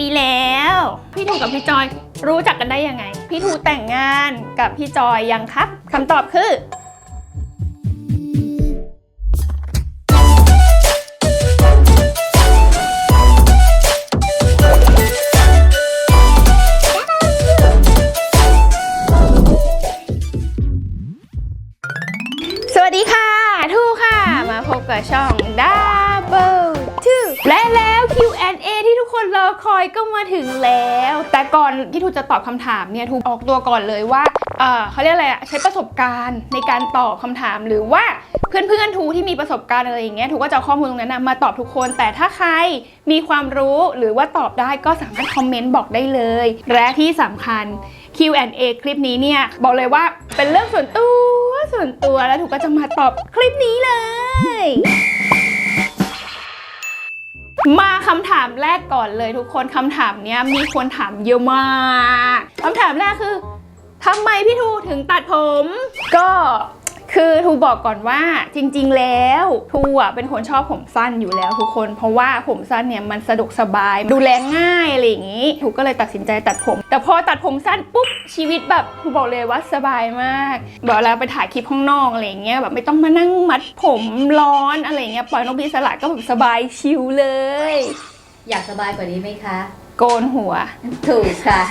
ปีแล้ว พี่ทูกับพี่จอยรู้จักกันได้ยังไง พี่ทูแต่งงานกับพี่จอยยังครับคำตอบคือ สวัสดีค่ะ ทูค่ะ มาพบกับช่อง คอคอยก็มาถึงแล้ว แต่ก่อนที่ทูจะตอบคำถามเนี่ยทูออกตัวก่อนเลยว่าเออเขาเรียกอะไรอะใช้ประสบการณ์ในการตอบคำถามหรือว่าเพื่อนๆทูที่มีประสบการณ์อะไรอย่างเงี้ยทูก็จะข้อมูลตรงนั้นนะมาตอบทุกคน แต่ถ้าใครมีความรู้หรือว่าตอบได้ก็สามารถคอมเมนต์บอกได้เลย และที่สำคัญ Q&A คลิปนี้เนี่ยบอกเลยว่าเป็นเรื่องส่วนตัวส่วนตัวแล้วถูกก็จะมาตอบคลิปนี้เลย มาคำถามแรกก่อนเลยทุกคนคำถามเนี้ยมีคนถามเยอะมากคำถามแรกคือทำไมพี่ทูถึงตัดผม ก็ คือทูบอกก่อนว่าจริง ๆ แล้วทูอะเป็นคนชอบผมสั้นอยู่แล้วทุกคน เพราะว่าผมสั้นเนี่ยมันสะดวกสบาย ดูแลง่ายอะไรอย่างนี้ทูก็เลยตัดสินใจตัดผม แต่พอตัดผมสั้นปุ๊บชีวิตแบบทูบอกเลยว่าสบายมากแบบเวลาไปถ่ายคลิปข้างนอกอะไรอย่างเงี้ยแบบไม่ต้องมานั่งมัดผมร้อนอะไรอย่างเงี้ยปล่อยนกพิสระก็แบบสบายชิลเลย อยากสบายกว่านี้ไหมคะ โกนหัว ถูกค่ะ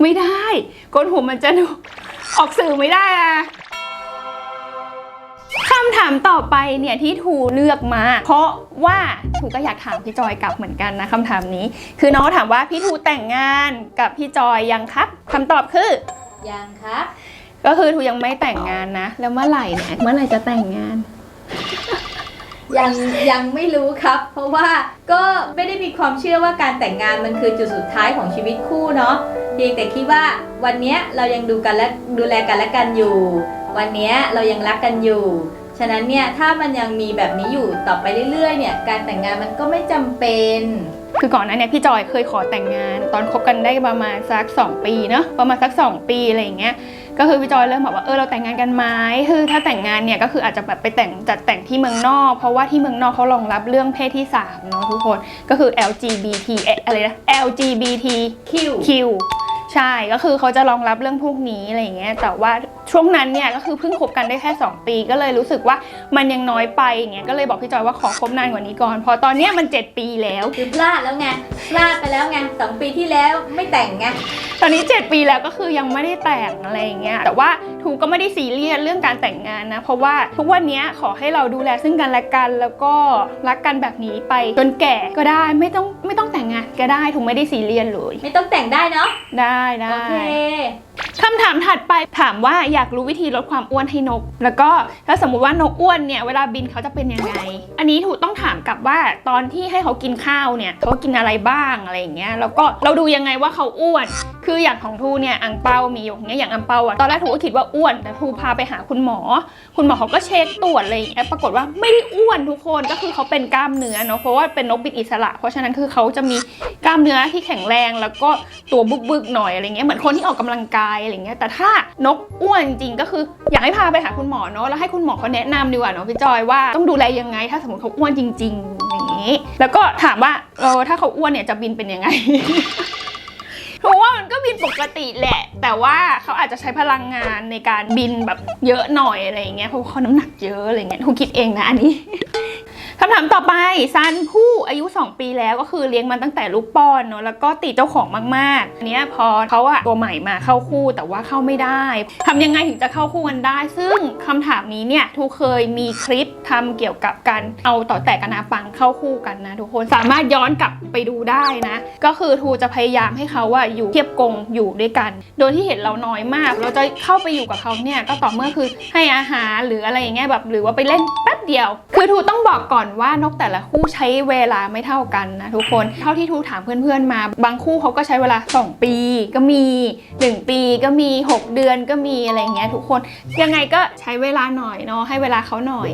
ไม่ได้ โกนหัวมันจะดูออกสื่อไม่ได้อะ คำถามต่อไปเนี่ยที่ทูเลือกมา เพราะว่าทูก็อยากถามพี่จอยกลับเหมือนกันนะคำถามนี้ คือน้องถามว่าพี่ทูแต่งงานกับพี่จอยยังครับคำตอบคือ ยังครับ ก็คือทูยังไม่แต่งงานนะ แล้วเมื่อไหร่เนี่ยเมื่อไหร่จะแต่งงาน ยังยังไม่รู้ครับ เพราะว่าก็ไม่ได้มีความเชื่อว่าการแต่งงานมันคือจุดสุดท้ายของชีวิตคู่เนาะเพียงแต่คิดว่าวันเนี้ยเรายังดูกันและดูแลกันและกันอยู่ วันเนี้ยเรายังรักกันอยู่ ฉะนั้นเนี่ยถ้ามันยังมีแบบนี้อยู่ต่อไปเรื่อยๆเนี่ยการแต่งงานมันก็ไม่จำเป็น คือก่อนหน้าเนี้พี่จอยเคยขอแต่งงาน ตอนคบกันได้ประมาณสัก 2 ปีเนาะประมาณสัก 2 ปีอะไรอย่างเงี้ยก็คือพี่จอยเริ่มบอกว่าเออเราแต่งงานกันไหมคือถ้าแต่งงานเนี่ยก็คืออาจจะแบบไปแต่งจัดแต่งที่เมืองนอก เพราะว่าที่เมืองนอกเขารองรับเรื่องเพศที่3เนาะทุกคนก็คือ LGBT เอ๊ะอะไรนะ LGBT คิว Q ใช่ก็คือเขาจะรองรับเรื่องพวกนี้อะไรอย่างเงี้ยแต่ว่า ช่วงนั้นเนี่ยก็คือเพิ่งคบกันได้แค่ 2 ปีก็เลยรู้สึกว่ามันยังน้อยไปอย่างเงี้ยก็เลยบอกพี่จอยว่าขอคบนานกว่านี้ก่อน พอตอนเนี้ยมัน 7 ปีแล้ว คือพลาดแล้วไงพลาดไปแล้วไงสองปีที่แล้วไม่แต่งไงตอนนี้ 7 ปีแล้วก็คือยังไม่ได้แต่งอะไรอย่างเงี้ยแต่ว่าทูก็ไม่ได้ซีเรียสเรื่องการแต่งงานนะเพราะว่าทุกวันเนี้ยขอให้เราดูแลซึ่งกันและกันแล้วก็รักกันแบบนี้ไปจนแก่ก็ได้ไม่ต้องไม่ต้องแต่งงานก็ได้ทูไม่ได้ซีเรียสเลย ไม่ต้องแต่งได้เนาะได้ได้ โอเค คำถามถัดไปถามว่าอยากรู้วิธีลดความอ้วนให้นก แล้วก็ถ้าสมมุติว่านกอ้วนเนี่ยเวลาบินเขาจะเป็นยังไง อันนี้ถูกต้องถามกลับว่าตอนที่ให้เขากินข้าวเนี่ยเขากินอะไรบ้างอะไรอย่างเงี้ยแล้วก็เราดูยังไงว่าเขาอ้วน คืออย่างของทูเนี่ยอังเปามีอย่างเงี้ยอย่างอังเปาอะตอนแรกทูก็คิดว่าอ้วนแต่ทูพาไปหาคุณหมอ คุณหมอเขาก็เช็คตรวจอะไรอย่างเงี้ยปรากฏว่าไม่ได้อ้วนทุกคนก็คือเขาเป็นกล้ามเนื้อเนาะเพราะว่าเป็นนกบินอิสระ เพราะฉะนั้นคือเขาจะมีกล้ามเนื้อที่แข็งแรงแล้วก็ตัวบึกๆหน่อยอะไรเงี้ยเหมือนคนที่ออกกำลังกายอะไรเงี้ยแต่ถ้านกอ้วนจริงก็คืออยากให้พาไปหาคุณหมอเนาะแล้วให้คุณหมอเขาแนะนำดีกว่าเนาะพี่จอยว่าต้องดูแลยังไง ถ้าสมมติเขาอ้วนจริง ๆ อย่างนี้ แล้วก็ถามว่าเออถ้าเขาอ้วนเนี่ยจะบินเป็นยังไงเพราะว่ามันก็บินปกติแหละ แต่ว่าเขาอาจจะใช้พลังงานในการบินแบบเยอะหน่อยอะไรเงี้ยเพราะเขาน้ำหนักเยอะอะไรเงี้ยทุกคิดเองนะอันนี้ คำถามต่อไปซันผู้อายุ 2 ปีแล้วก็คือเลี้ยงมันตั้งแต่ลูกป้อนเนาะแล้วก็ติดเจ้าของมากๆอันนี้พอเขาอะตัวใหม่มาเข้าคู่แต่ว่าเข้าไม่ได้ทำยังไงถึงจะเข้าคู่กันได้ ซึ่งคำถามนี้เนี่ยทูเคยมีคลิปทำเกี่ยวกับการเอาต่อแต่กบนาปังเข้าคู่กันนะทุกคนสามารถย้อนกลับไปดูได้นะ ก็คือทูจะพยายามให้เขาอะอยู่เทียบกงอยู่ด้วยกัน โดยที่เห็นเราน้อยมาก เราจะเข้าไปอยู่กับเขาเนี่ยก็ต่อเมื่อคือให้อาหารหรืออะไรอย่างเงี้ยแบบหรือว่าไปเล่นแป๊ บเดียว คือทูต้องบอกก่อนว่านกแต่ละคู่ใช้เวลาไม่เท่ากันนะทุกคน เท่าที่ทูถามเพื่อนๆมา บางคู่เขาก็ใช้เวลา 2 ปีก็มี 1 ปีก็มี 6 เดือนก็มีอะไรอย่างเงี้ยทุกคน ยังไงก็ใช้เวลาหน่อยเนาะให้เวลาเขาหน่อย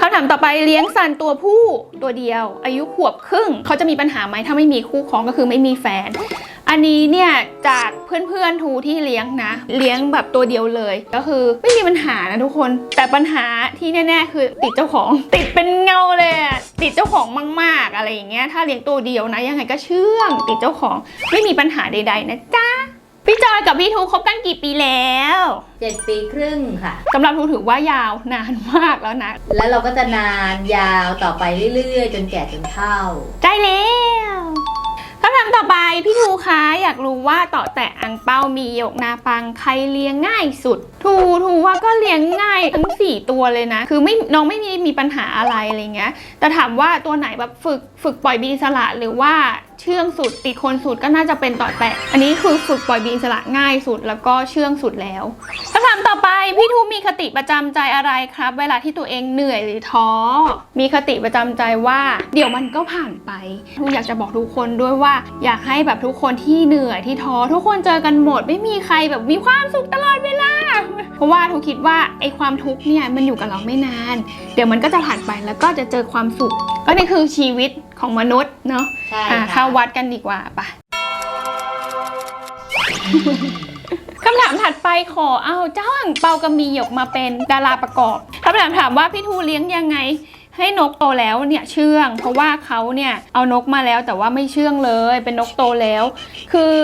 คำถามต่อไปเลี้ยงสันตัวผู้ตัวเดียว อายุขวบครึ่งเขาจะมีปัญหาไหมถ้าไม่มีคู่ครองก็คือไม่มีแฟน อันนี้เนี่ยจากเพื่อนๆทูที่เลี้ยงนะ เลี้ยงแบบตัวเดียวเลย ก็คือไม่มีปัญหานะทุกคน แต่ปัญหาที่แน่ ๆ คือติดเจ้าของ ติดเป็นเงาเลยอะติดเจ้าของมาก ๆ อะไรอย่างเงี้ยถ้าเลี้ยงตัวเดียวนะ ยังไงก็เชื่องติดเจ้าของไม่มีปัญหาใด ๆ นะจ๊ะพี่จอยกับพี่ทูคบกันกี่ปีแล้วเจ็ดปีครึ่งค่ะสำหรับทูถือว่ายาวนานมากแล้วนะ แล้วเราก็จะนานยาวต่อไปเรื่อยๆ จนแก่จนเฒ่าได้แล้ว คำถามต่อไปพี่ทูคะอยากรู้ว่าต่อแต่อังเปามีหยกนาปังใครเลี้ยงง่ายสุด ทูทูว่าก็เลี้ยงง่ายทั้ง4ตัวเลยนะ คือไม่น้องไม่มีมีปัญหาอะไรอะไรเงี้ยแต่ถามว่าตัวไหนแบบฝึกฝึกปล่อยบินอิสระหรือว่า เชื่องสุด ติดคนสุดก็น่าจะเป็นต่อแต่อันนี้คือฝึกปล่อยบินอิสระง่ายสุดแล้วก็เชื่องสุดแล้วคำถามต่อไปพี่ทูมีคติประจำใจอะไรครับ เวลาที่ตัวเองเหนื่อยหรือท้อ มีคติประจำใจว่า เดี๋ยวมันก็ผ่านไปทูอยากจะบอกทุกคนด้วยว่า อยากให้แบบทุกคนที่เหนื่อยที่ท้อทุกคนเจอกันหมด ไม่มีใครแบบมีความสุขตลอดเวลา เพราะว่าทูคิดว่าไอ้ความทุกข์เนี่ยมันอยู่กับเราไม่นาน เดี๋ยวมันก็จะผ่านไปแล้วก็จะเจอความสุข ก็นี่คือชีวิตของมนุษย์เนาะใช่อะค่ะเข้าวัดกันดีกว่าไปะคำถามถัดไปขอเอาเจ้าอ่างเปากระมีหยกมาเป็นดาราประกอบคำถามถามว่าพี่ทูเลี้ยงยังไง ให้นกโตแล้วเนี่ยเชื่อง เพราะว่าเขาเนี่ยเอานกมาแล้วแต่ว่าไม่เชื่องเลย เป็นนกโตแล้ว คือ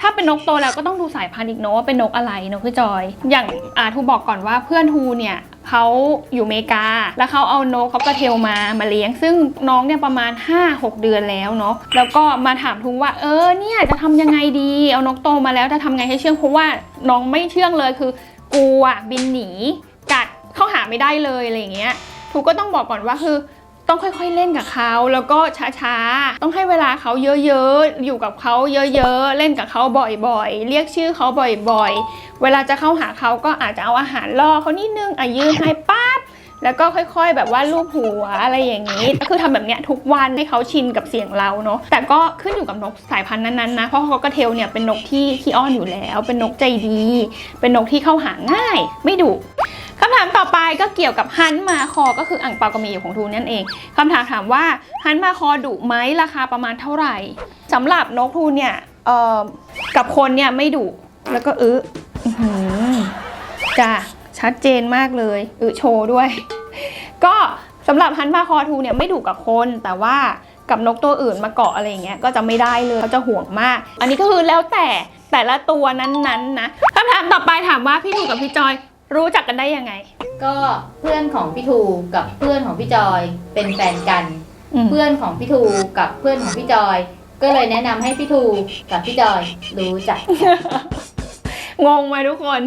ถ้าเป็นนกโตแล้วก็ต้องดูสายพันธุ์อีกเนอะว่าเป็นนกอะไรนกพี่จอย อย่างอาทูบอกก่อนว่าเพื่อนทูเนี่ย เขาอยู่อเมริกา แล้วเขาเอานกเขากระเทลมามาเลี้ยง ซึ่งน้องเนี่ยประมาณ 5-6 เดือนแล้วเนาะแล้วก็มาถามทุงว่าเออเนี่ยจะทำยังไงดีเอานกโตมาแล้วจะทำไงให้เชื่องเพราะว่าน้องไม่เชื่องเลยคือกลัวบินหนีกัดเข้าหาไม่ได้เลยอะไรเงี้ยทูก็ต้องบอกก่อนว่าคือ ต้องค่อยๆเล่นกับเขาแล้วก็ช้าๆ ต้องให้เวลาเขาเยอะๆ อยู่กับเขาเยอะๆ เล่นกับเขาบ่อยๆ เรียกชื่อเขาบ่อยๆ เวลาจะเข้าหาเขาก็อาจจะเอาอาหารล่อเขานิดนึงอะยื่นให้ป้า แล้วก็ค่อยๆ แบบว่าลูบหัวอะไรอย่างนี้ ก็คือทำแบบเนี้ยทุกวันให้เขาชินกับเสียงเราเนาะ แต่ก็ขึ้นอยู่กับนกสายพันธุ์นั้นๆนะ เพราะเขากระเทลเนี่ยเป็นนกที่ขี้อ้อนอยู่แล้ว เป็นนกใจดี เป็นนกที่เข้าหาง่าย ไม่ดุคำถามต่อไปก็เกี่ยวกับฮันมาคอก็คืออ่างเปากระมีอยู่ของทูนั่นเองคำถามถามว่าฮันมาคอดุไหมราคาประมาณเท่าไหร่สำหรับนกทูเนี่ยกับคนเนี่ยไม่ดุแล้วก็อึอื้อหือจ้ะ ชัดเจนมากเลยอึโชว์ด้วย ก็สำหรับฮันมาคอทูเนี่ยไม่ดุกับคนแต่ว่ากับนกตัวอื่นมาเกาะอะไรอย่างเงี้ยก็จะไม่ได้เลยเขาจะห่วงมาก อันนี้ก็คือแล้วแต่แต่ละตัวนั้นๆนะคำถามต่อไปถามว่าพี่ทูกับพี่จอยรู้จักกันได้ยังไง ก็เพื่อนของพี่ทูกับเพื่อนของพี่จอยเป็นแฟนกัน อืม เพื่อนของพี่ทูกับเพื่อนของพี่จอย ก็เลยแนะนำให้พี่ทูกับพี่จอยรู้จัก งงไหมทุกคน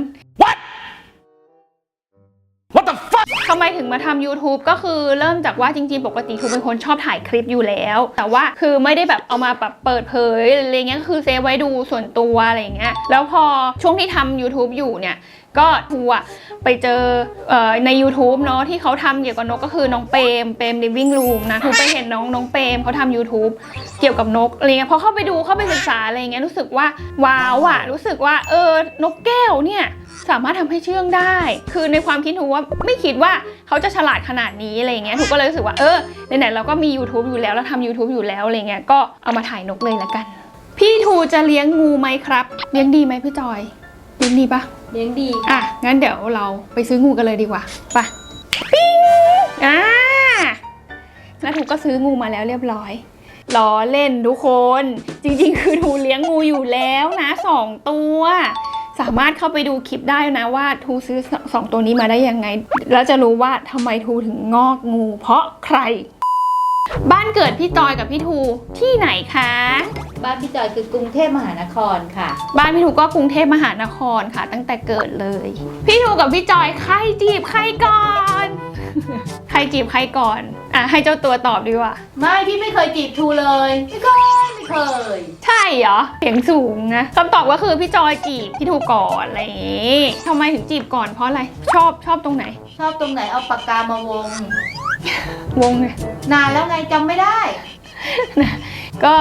What the fuck ทำไมถึงมาทำ YouTube ก็คือเริ่มจากว่าจริงๆ ปกติทูเป็นคนชอบถ่ายคลิปอยู่แล้ว แต่ว่าคือไม่ได้แบบเอามาแบบเปิดเผยอะไรเงี้ยคือเซฟไว้ดูส่วนตัวอะไรเงี้ยแล้วพอช่วงที่ทำ YouTube อยู่เนี่ย ก็ทูอะไปเจอเอใน YouTube เนาะที่เขาทำเกี่ยวกับนกก็คือน้องเปรมเปรม living room นะทูไปเห็นน้องน้องเปรมเขาทำ YouTube เกี่ยวกับนกอะไรเงี้ยพอเข้าไปดูเข้าไปศึกษาอะไรเงี้ยรู้สึกว่าว้าวอะรู้สึกว่าเออนกแก้วเนี่ยสามารถทำให้เชื่องได้ คือในความคิดทูว่าไม่คิดว่าเขาจะฉลาดขนาดนี้อะไรเงี้ยทูก็เลยรู้สึกว่าเออไหนๆเราก็มี YouTube อยู่แล้วแล้วทำ YouTube อยู่แล้วอะไรเงี้ยก็เอามาถ่ายนกเลยละกัน พี่ทูจะเลี้ยงงูไหมครับ เลี้ยงดีไหมพี่จอยเลี้ยงดีปะ เลี้ยงดีอะ งั้นเดี๋ยวเราไปซื้องูกันเลยดีกว่าไปปิ้งอ่าแล้วทูก็ซื้องูมาแล้วเรียบร้อยล้อเล่นทุกคน จริงๆ คือทูเลี้ยงงูอยู่แล้วนะสองตัว สามารถเข้าไปดูคลิปได้นะว่าทูซื้อสสองตัวนี้มาได้ยังไง แล้วจะรู้ว่าทำไมทูถึงงอกงู เพราะใคร บ้านเกิดพี่จอยกับพี่ทูที่ไหนคะ บ้านพี่จอยคือกรุงเทพมหานครค่ะ บ้านพี่ทูก็กรุงเทพมหานครค่ะ ตั้งแต่เกิดเลย พี่ทูกับพี่จอยใครจีบใครก่อน ใครจีบใครก่อน อะให้เจ้าตัวตอบดีกว่า ไม่พี่ไม่เคยจีบทูเลยไม่เคยไม่เคย ใช่เหรอเสียงสูงนะคำตอบก็คือพี่จอยจีบพี่ทูก่อนอะไรอย่างงี้ทำไมถึงจีบก่อนเพราะอะไร ชอบชอบตรงไหน ชอบตรงไหนเอาปากกามาวง วงไงนานแล้วไงจำไม่ได้ ก็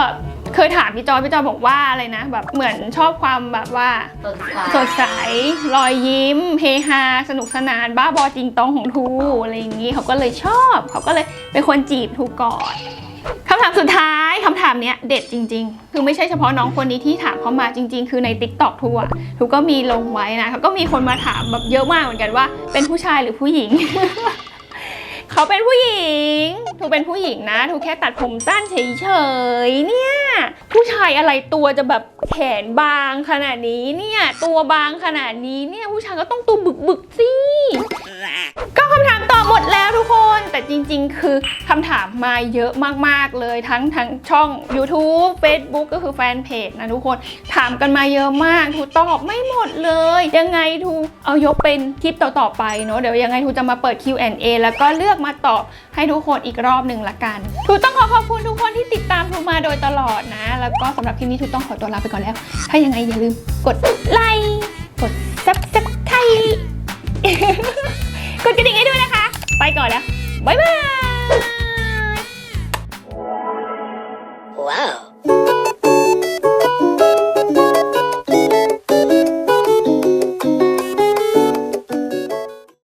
เคยถามพี่จอยพี่จอยบอกว่าอะไรนะ แบบเหมือนชอบความแบบว่า สดใสสดใสรอยยิ้ม เฮฮา สนุกสนานบ้าบอจริงตองของทูอะไรอย่างนี้เขาก็เลยชอบ เขาก็เลยเป็นคนจีบทูก่อนคำถามสุดท้ายคำถามเนี้ยเด็ดจริง ๆ คือไม่ใช่เฉพาะน้องคนนี้ที่ถามเข้ามาจริง ๆ คือใน t ิ k t o k ทัวร์ทุกก็มีลงไว้นะเขาก็มีคนมาถามแบบเยอะมากเหมือนกันว่า เป็นผู้ชายหรือผู้หญิง เขาเป็นผู้หญิงทูเป็นผู้หญิงนะทูแค่ตัดผมสั้นเฉยๆเนี่ย ผู้ชายอะไรตัวจะแบบแขนบางขนาดนี้เนี่ย ตัวบางขนาดนี้เนี่ยผู้ชายก็ต้องตัวบึกๆสิ ก็คำถามตอบหมดแล้วทุกคน แต่จริงๆ คือคำถามมาเยอะมากๆเลยทั้งทั้งช่อง YouTube Facebook ก็คือแฟนเพจนะทุกคน ถามกันมาเยอะมากทูตอบไม่หมดเลย ยังไงทูเอายกเป็นคลิปต่อๆไปเนาะเดี๋ยวยังไงทูจะมาเปิด Q&A แล้วก็เลือกมาตอบให้ทุกคนอีกรอบหนึ่งละกันทูต้องขอขอบคุณทุกคนที่ติดตามทูมาโดยตลอดนะ แล้วก็สำหรับคลิปนี้ทูต้องขอตัวลาไปก่อนแล้ว ถ้ายังไงอย่าลืมกดไลค์กด subscribe ก ดกระดิ่งให้ด้วยนะคะ ไปก่อนแล้ว บ๊ายบาย